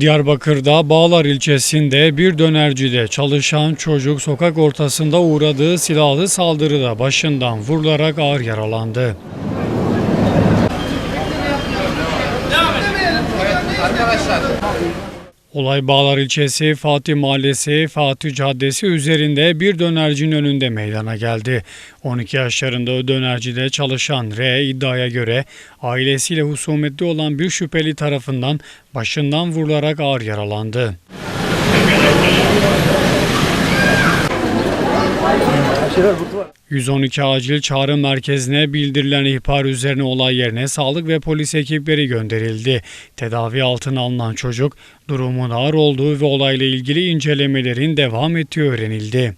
Diyarbakır'da Bağlar ilçesinde bir dönercide çalışan çocuk sokak ortasında uğradığı silahlı saldırıda başından vurularak ağır yaralandı. Arkadaşlar Olay Bağlar ilçesi Fatih Mahallesi Fatih Caddesi üzerinde bir dönercinin önünde meydana geldi. 12 yaşlarında dönercide çalışan R iddiaya göre ailesiyle husumetli olan bir şüpheli tarafından başından vurularak ağır yaralandı. 112 acil çağrı merkezine bildirilen ihbar üzerine olay yerine sağlık ve polis ekipleri gönderildi. Tedavi altına alınan çocuk durumun ağır olduğu ve olayla ilgili incelemelerin devam ettiği öğrenildi.